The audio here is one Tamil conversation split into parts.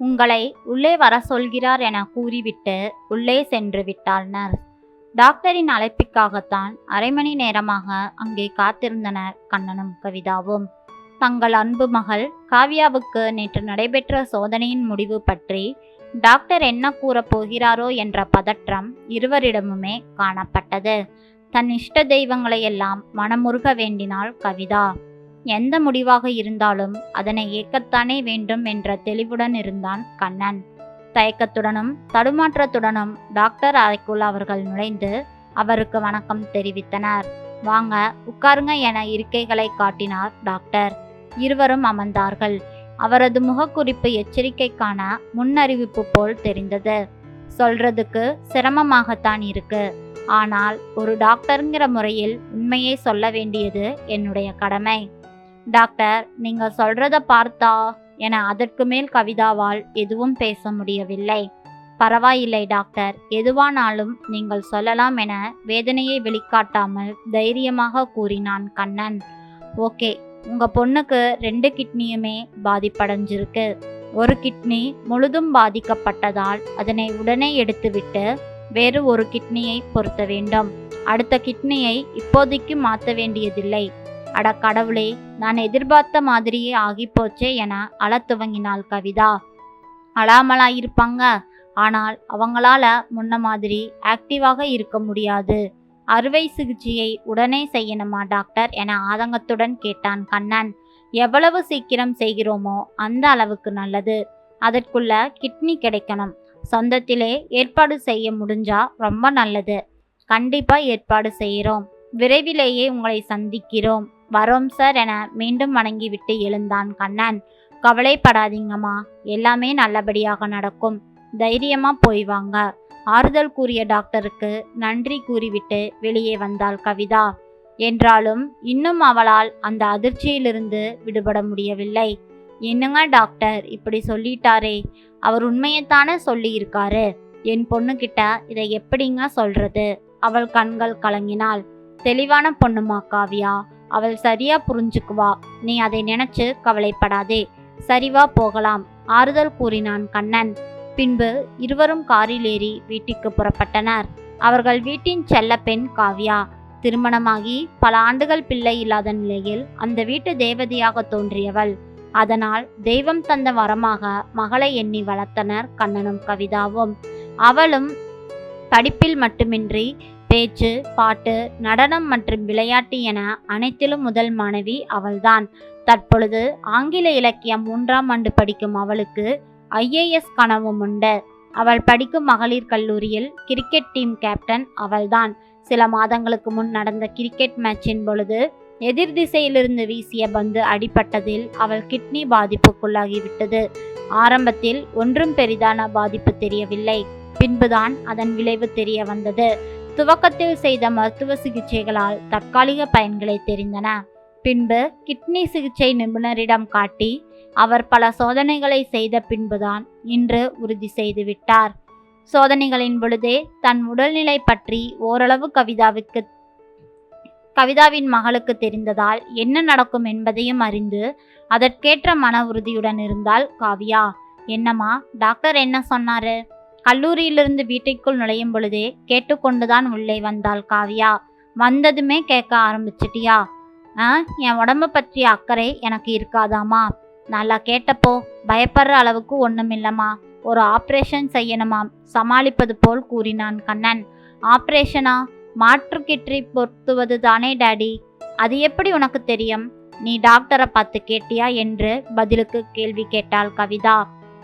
உங்களை உள்ளே வர சொல்கிறார் என கூறிவிட்டு உள்ளே சென்று விட்டாள் நர்ஸ் டாக்டரின் அழைப்பிற்காகத்தான் அரை மணி நேரமாக அங்கே காத்திருந்தனர் கண்ணனும் கவிதாவும். தங்கள் அன்பு மகள் காவியாவுக்கு நேற்று நடைபெற்ற சோதனையின் முடிவு பற்றி டாக்டர் என்ன கூறப் போகிறாரோ என்ற பதற்றம் இருவரிடமுமே காணப்பட்டது. தன் இஷ்ட தெய்வங்களை எல்லாம் மனமுருக வேண்டினாள் கவிதா. எந்த முடிவாக இருந்தாலும் அதனை ஏற்கத்தானே வேண்டும் என்ற தெளிவுடன் இருந்தான் கண்ணன். தயக்கத்துடனும் தடுமாற்றத்துடனும் டாக்டர் அறைக்குள் அவர்கள் நுழைந்து அவருக்கு வணக்கம் தெரிவித்தனர். வாங்க உட்காருங்க என இருக்கைகளை காட்டினார் டாக்டர். இருவரும் அமர்ந்தார்கள். அவரது முகக்குறிப்பு எச்சரிக்கைக்கான முன்னறிவிப்பு போல் தெரிந்தது. சொல்றதுக்கு சிரமமாகத்தான் இருக்கு. ஆனால் ஒரு டாக்டருங்கிற முறையில் உண்மையை சொல்ல வேண்டியது என்னுடைய கடமை. டாக்டர் நீங்க சொல்றத பார்த்தா என அதற்கு மேல் கவிதாவால் எதுவும் பேச முடியவில்லை. பரவாயில்லை டாக்டர் எதுவானாலும் நீங்கள் சொல்லலாம் என வேதனையை வெளிக்காட்டாமல் தைரியமாக கூறினான் கண்ணன். ஓகே உங்க பொண்ணுக்கு ரெண்டு கிட்னியுமே பாதிப்படைஞ்சிருக்கு. ஒரு கிட்னி முழுதும் பாதிக்கப்பட்டதால் அதனை உடனே எடுத்துவிட்டு வேறு ஒரு கிட்னியை பொருத்த வேண்டும். அடுத்த கிட்னியை இப்போதைக்கு மாற்ற வேண்டியதில்லை. அட கடவுளே நான் எதிர்பார்த்த மாதிரியே ஆகிப்போச்சே என அழத் துவங்கினாள் கவிதா. அழாமலா இருப்பாங்க ஆனால் அவங்களால முன்ன மாதிரி ஆக்டிவாக இருக்க முடியாது. அறுவை சிகிச்சையை உடனே செய்யணுமா டாக்டர் என ஆதங்கத்துடன் கேட்டான் கண்ணன். எவ்வளவு சீக்கிரம் செய்கிறோமோ அந்த அளவுக்கு நல்லது. அதற்குள்ள கிட்னி கிடைக்கணும். சொந்தத்திலே ஏற்பாடு செய்ய முடிஞ்சா ரொம்ப நல்லது. கண்டிப்பாக ஏற்பாடு செய்கிறோம் விரைவிலேயே உங்களை சந்திக்கிறோம். வரோம் சார் என மீண்டும் வணங்கிவிட்டு எழுந்தான் கண்ணன். கவலைப்படாதீங்கம்மா எல்லாமே நல்லபடியாக நடக்கும். தைரியமா போய் வாங்க. ஆறுதல் கூறிய டாக்டருக்கு நன்றி கூறிவிட்டு வெளியே வந்தாள் கவிதா. என்றாலும் இன்னும் அவளால் அந்த அதிர்ச்சியிலிருந்து விடுபட முடியவில்லை. என்னங்க டாக்டர் இப்படி சொல்லிட்டாரே? அவர் உண்மையைத்தானே சொல்லியிருக்காரு? என் பொண்ணுகிட்ட இதை எப்படிங்க சொல்றது? அவள் கண்கள் கலங்கினாள். தெளிவான பொண்ணுமா காவியா? அவள் சரியா புரிஞ்சுக்குவா. நீ அதை நினைச்சு கவலைப்படாதே. சரிவா போகலாம் ஆறுதல் கூறினான் கண்ணன். பின்பு இருவரும் காரில் ஏறி வீட்டுக்கு புறப்பட்டனர். அவர்கள் வீட்டின் செல்லப்பெண் காவ்யா. திருமணமாகி பல ஆண்டுகள் பிள்ளை இல்லாத நிலையில் அந்த வீட்டு தேவதையாக தோன்றியவள். அதனால் தெய்வம் தந்த வரமாக மகளை எண்ணி வளர்த்தனர் கண்ணனும் கவிதாவும். அவளும் படிப்பில் மட்டுமின்றி பேச்சு பாட்டு நடனம் மற்றும் விளையாட்டு என அனைத்திலும் முதல் மாணவி அவள்தான். தற்பொழுது ஆங்கில இலக்கியம் மூன்றாம் ஆண்டு படிக்கும் அவளுக்கு ஐஏஎஸ் கனவும் உண்டு. அவள் படிக்கும் மகளிர் கல்லூரியில் கிரிக்கெட் டீம் கேப்டன் அவள்தான். சில மாதங்களுக்கு முன் நடந்த கிரிக்கெட் மேட்சின் பொழுது எதிர் திசையிலிருந்து வீசிய பந்து அடிபட்டதில் அவள் கிட்னி பாதிப்புக்குள்ளாகிவிட்டது. ஆரம்பத்தில் ஒன்றும் பெரிதான பாதிப்பு தெரியவில்லை. பின்புதான் அதன் விளைவு தெரிய வந்தது. துவக்கத்தில் செய்த மருத்துவ சிகிச்சைகளால் தற்காலிக பயன்களை தெரிந்தன. பின்பு கிட்னி சிகிச்சை நிபுணரிடம் காட்டி அவர் பல சோதனைகளை செய்த பின்புதான் இன்று உறுதி செய்துவிட்டார் சோதனைகளின் பொழுதே தன் உடல்நிலை பற்றி ஓரளவு கவிதாவுக்கு கவிதாவின் மகளுக்கு தெரிந்ததால் என்ன நடக்கும் என்பதையும் அறிந்து அதற்கேற்ற மன உறுதியுடன் இருந்தால் காவியா. என்னம்மா டாக்டர் என்ன சொன்னாரு? கல்லூரியிலிருந்து வீட்டிற்குள் நுழையும் பொழுதே கேட்டுக்கொண்டுதான் உள்ளே வந்தாள் காவியா. வந்ததுமே கேட்க ஆரம்பிச்சிட்டியா? ஆ என் உடம்ப பற்றிய அக்கறை எனக்கு இருக்காதாமா? நல்லா கேட்டப்போ பயப்படுற அளவுக்கு ஒன்றுமில்லம்மா ஒரு ஆப்ரேஷன் செய்யணுமாம் சமாளிப்பது போல் கூறினான் கண்ணன். ஆப்ரேஷனா மாற்று கிற்றி பொருத்துவது தானே டாடி. அது எப்படி உனக்கு தெரியும்? நீ டாக்டரை பார்த்து கேட்டியா? என்று பதிலுக்கு கேள்வி கேட்டாள் கவிதா.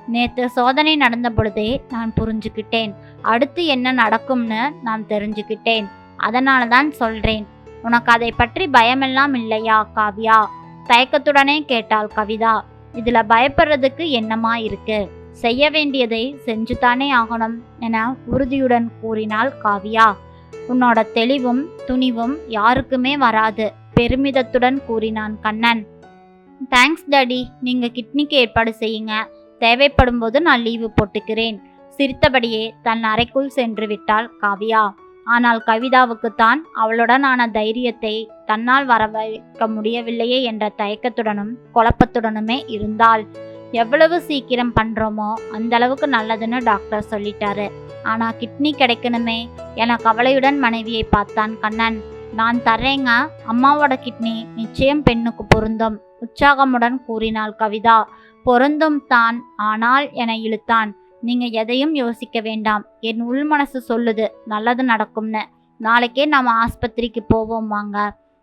நேற்று சோதனை நடந்த பொழுதே நான் புரிஞ்சுக்கிட்டேன். அடுத்து என்ன நடக்கும்னு நான் தெரிஞ்சுக்கிட்டேன். அதனால தான் சொல்றேன். உனக்கு அதை பற்றி பயமெல்லாம் இல்லையா காவ்யா? தயக்கத்துடனே கேட்டாள் கவிதா. இதுல பயப்படுறதுக்கு என்னமா இருக்கு? செய்ய வேண்டியதை செஞ்சுதானே ஆகணும் என உறுதியுடன் கூறினாள் காவியா. உன்னோட தெளிவும் துணிவும் யாருக்குமே வராது பெருமிதத்துடன் கூறினான் கண்ணன். தேங்க்ஸ் டாடி நீங்க கிட்னிக்கு ஏற்பாடு செய்யுங்க. தேவைப்படும் போது நான் லீவு போட்டுக்கிறேன். சிரித்தபடியே தன் அறைக்குள் சென்று விட்டாள் காவியா. ஆனால் கவிதாவுக்குத்தான் அவளுடனான தைரியத்தை தன்னால் வர வைக்க முடியவில்லையே என்ற தயக்கத்துடனும் குழப்பத்துடனுமே இருந்தாள். எவ்வளவு சீக்கிரம் பண்ணுறோமோ அந்த அளவுக்கு நல்லதுன்னு டாக்டர் சொல்லிட்டாரு. ஆனால் கிட்னி கிடைக்கணுமே என கவலையுடன் மனைவியை பார்த்தான் கண்ணன். நான் தர்றேங்க. அம்மாவோட கிட்னி நிச்சயம் பெண்ணுக்கு பொருந்தும். உற்சாகமுடன் கூறினாள் கவிதா பொருந்தும் தான் ஆனால் என இழுத்தான். நீங்க எதையும் யோசிக்க வேண்டாம். என் உள் மனசு சொல்லுது நல்லது நடக்கும்னு. நாளைக்கே நாம் ஆஸ்பத்திரிக்கு போவோம் வாங்க.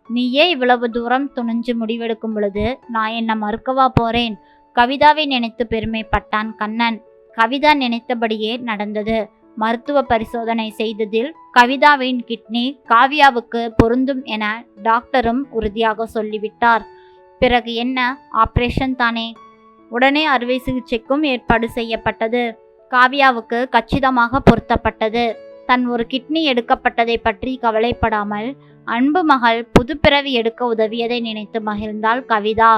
நீயே இவ்வளவு தூரம் துணிஞ்சு முடிவெடுக்கும் பொழுது நான் என்ன மறுக்கவா போறேன்? கவிதாவை நினைத்து பெருமைப்பட்டான் கண்ணன். கவிதா நினைத்தபடியே நடந்தது. மருத்துவ பரிசோதனை செய்ததில் கவிதாவின் கிட்னி காவியாவுக்கு பொருந்தும் என டாக்டரும் உறுதியாக சொல்லிவிட்டார். பிறகு என்ன? ஆப்ரேஷன் தானே. உடனே அறுவை சிகிச்சைக்கும் ஏற்பாடு செய்யப்பட்டது. காவியாவுக்கு கச்சிதமாக பொருத்தப்பட்டது. தன் ஒரு கிட்னி எடுக்கப்பட்டதை பற்றி கவலைப்படாமல் அன்பு மகள் புதுப்பிறவி எடுக்க உதவியதை நினைத்து மகிழ்ந்தாள் கவிதா.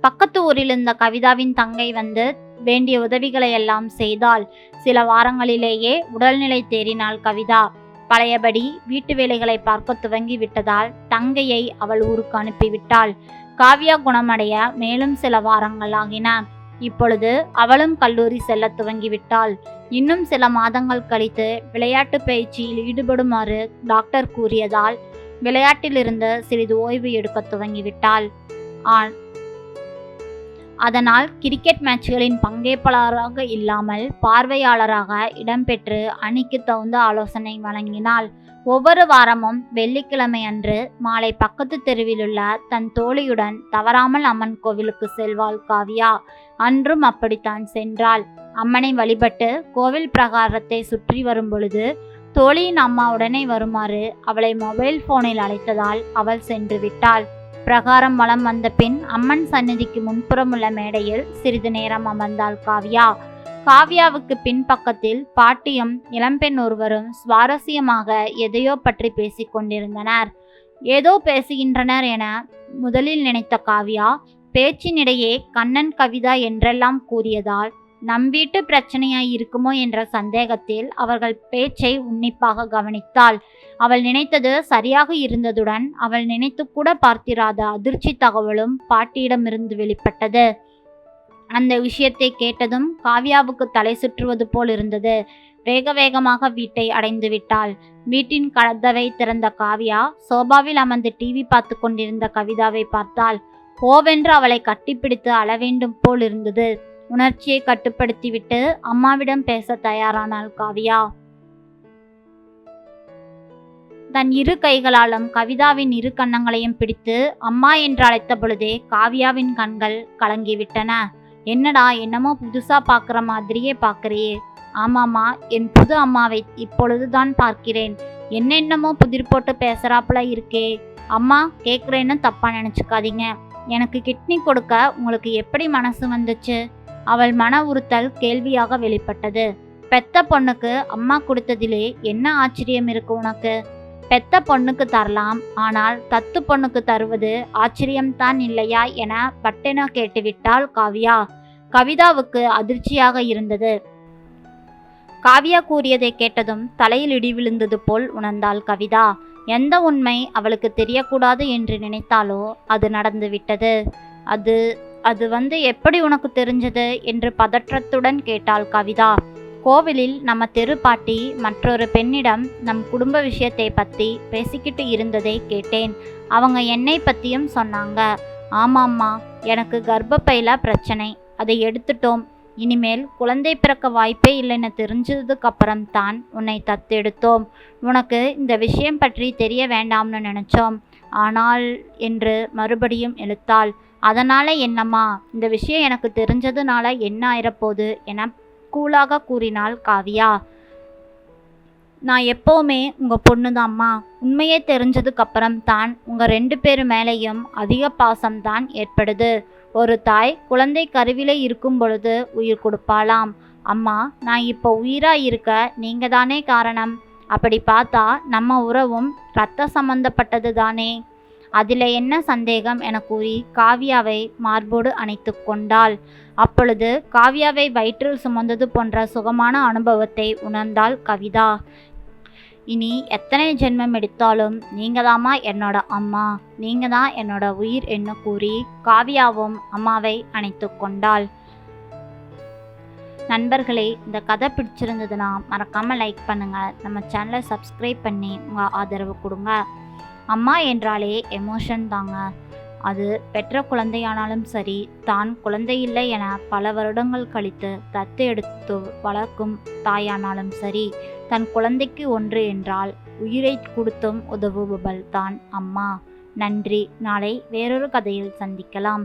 பக்கத்து ஊரில் இருந்த கவிதாவின் தங்கை வந்து வேண்டிய உதவிகளை எல்லாம் செய்தாள். சில வாரங்களிலேயே உடல்நிலை தேறினாள் கவிதா. பழையபடி வீட்டு வேலைகளை பார்க்க துவங்கி விட்டதால் தங்கையை அவள் ஊருக்கு அனுப்பிவிட்டாள். காவியா குணமடைய மேலும் சில வாரங்கள் ஆகின. இப்பொழுது அவளும் கல்லூரி செல்ல துவங்கிவிட்டாள். இன்னும் சில மாதங்கள் கழித்து விளையாட்டு பயிற்சியில் ஈடுபடுமாறு டாக்டர் கூறியதால் விளையாட்டிலிருந்து சிறிது ஓய்வு எடுக்க துவங்கிவிட்டாள். ஆன் அதனால் கிரிக்கெட் மேட்ச்களின் பங்கேற்பாளராக இல்லாமல் பார்வையாளராக இடம்பெற்று அணிக்கு தகுந்த ஆலோசனை வழங்கினாள். ஒவ்வொரு வாரமும் வெள்ளிக்கிழமை அன்று மாலை பக்கத்து தெருவிலுள்ள தன் தோழியுடன் தவறாமல் அம்மன் கோவிலுக்கு செல்வாள் காவியா. அன்றும் அப்படித்தான் சென்றாள். அம்மனை வழிபட்டு கோவில் பிரகாரத்தை சுற்றி வரும் பொழுது தோழியின் அம்மா உடனே வருமாறு அவளை மொபைல் போனில் அழைத்ததால் அவள் சென்று விட்டாள். பிரகாரம் வலம் வந்த பின் அம்மன் சந்நிதிக்கு முன்புறமுள்ள மேடையில் சிறிது நேரம் அமர்ந்தாள் காவியா. காவ்யாவுக்கு பின்பக்கத்தில் பாட்டியும் இளம்பெண் ஒருவரும் சுவாரஸ்யமாக எதையோ பற்றி பேசிக் கொண்டிருந்தனர். ஏதோ பேசுகின்றனர் என முதலில் நினைத்த காவ்யா பேச்சினிடையே கண்ணன் கவிதா என்றெல்லாம் கூறியதால் நம் வீட்டு பிரச்சனையாய் இருக்குமோ என்ற சந்தேகத்தில் அவர்கள் பேச்சை உன்னிப்பாக கவனித்தாள். அவள் நினைத்தது சரியாக இருந்ததுடன் அவள் நினைத்து கூட பார்த்திராத அதிர்ச்சி தகவலும் பாட்டியிடமிருந்து வெளிப்பட்டது. அந்த விஷயத்தை கேட்டதும் காவ்யாவுக்கு தலை சுற்றுவது போல் இருந்தது. வேக வேகமாக வீட்டை அடைந்து விட்டாள். வீட்டின் கதவை திறந்த காவ்யா சோபாவில் அமர்ந்து டிவி பார்த்து கொண்டிருந்த கவிதாவை பார்த்தாள். ஓவென்று அவளை கட்டிப்பிடித்து அளவேண்டும் போல் இருந்தது. உணர்ச்சியை கட்டுப்படுத்திவிட்டு அம்மாவிடம் பேச தயாரானாள் காவியா. தன் இரு கைகளாலும் கவிதாவின் இரு கன்னங்களையும் பிடித்து அம்மா என்று அழைத்த பொழுதே காவியாவின் கண்கள் கலங்கிவிட்டன. என்னடா என்னமோ புதுசாக பார்க்குற மாதிரியே பார்க்குறியே ஆமாம்மா என் புது அம்மாவை இப்பொழுதுதான் பார்க்கிறேன். என்னென்னமோ புதிர் போட்டு பேசுகிறாப்புல இருக்கே. அம்மா கேட்குறேன்னு தப்பாக நினச்சிக்காதீங்க. எனக்கு கிட்னி கொடுக்க உங்களுக்கு எப்படி மனசு வந்துச்சு? அவள் மன உறுத்தல் கேள்வியாக வெளிப்பட்டது. பெத்த பொண்ணுக்கு அம்மா கொடுத்ததிலே என்ன ஆச்சரியம் இருக்கு உனக்கு? பெத்த பொண்ணுக்கு தரலாம் ஆனால் தத்து பொண்ணுக்கு தருவது ஆச்சரியம்தான் இல்லையா என பட்டென கேட்டுவிட்டாள் காவியா. கவிதாவுக்கு அதிர்ச்சியாக இருந்தது. காவியா கூறியதை கேட்டதும் தலையில் இடி விழுந்தது போல் உணர்ந்தாள் கவிதா. எந்த உண்மை அவளுக்கு தெரியக்கூடாது என்று நினைத்தாலோ அது நடந்து விட்டது. அது அது வந்து எப்படி உனக்கு தெரிஞ்சது? என்று பதற்றத்துடன் கேட்டாள் கவிதா. கோவிலில் நம்ம தெரு பாட்டி மற்றொரு பெண்ணிடம் நம் குடும்ப விஷயத்தை பற்றி பேசிக்கிட்டு இருந்ததை கேட்டேன். அவங்க என்னை பற்றியும் சொன்னாங்க. ஆமாம்மா எனக்கு கர்ப்பப்பையில் பிரச்சனை. அதை எடுத்துட்டோம். இனிமேல் குழந்தை பிறக்க வாய்ப்பே இல்லைன்னு தெரிஞ்சதுக்கப்புறம் தான் உன்னை தத்தெடுத்தோம். உனக்கு இந்த விஷயம் பற்றி தெரிய வேண்டாம்னு நினச்சோம். ஆனால் என்று மறுபடியும் இழுத்தாள் அதனால் என்னம்மா இந்த விஷயம் எனக்கு தெரிஞ்சதுனால என்ன ஆயிரப்போகுது என கூலாக கூறினாள் காவியா. நான் எப்போவுமே உங்கள் பொண்ணுதாம்மா. உண்மையே தெரிஞ்சதுக்கப்புறம் தான் உங்கள் ரெண்டு பேர் மேலேயும் அதிக பாசம்தான் ஏற்படுது. ஒரு தாய் குழந்தை கருவிலே இருக்கும் பொழுது உயிர் கொடுப்பாளாம். அம்மா நான் இப்போ உயிராக இருக்க நீங்க தானே காரணம். அப்படி பார்த்தா நம்ம உறவும் இரத்த சம்பந்தப்பட்டது தானே அதில் என்ன சந்தேகம்? என கூறி காவியாவை மார்போடு அணைத்து கொண்டாள். அப்பொழுது காவியாவை வயிற்றில் சுமந்தது போன்ற சுகமான அனுபவத்தை உணர்ந்தாள் கவிதா. இனி எத்தனை ஜென்மம் எடுத்தாலும் நீங்கள் தாம்மா என்னோட அம்மா நீங்க தான் என்னோட உயிர் என்ன கூறி காவியாவும் அம்மாவை அணைத்து கொண்டாள். நண்பர்களே இந்த கதை பிடிச்சிருந்ததுன்னா மறக்காமல் லைக் பண்ணுங்கள் நம்ம சேனலை சப்ஸ்கிரைப் பண்ணி உங்கள் ஆதரவு கொடுங்க. அம்மா என்றாலே எமோஷன் தாங்க. அது பெற்ற குழந்தையானாலும் சரி தான் குழந்தையில்லை என பல வருடங்கள் கழித்து தத்து எடுத்து வளர்க்கும் தாயானாலும் சரி தன் குழந்தைக்கு ஒன்று என்றால் உயிரை கொடுத்தும் உதவுபவள் தான் அம்மா. நன்றி. நாளை வேறொரு கதையில் சந்திக்கலாம்.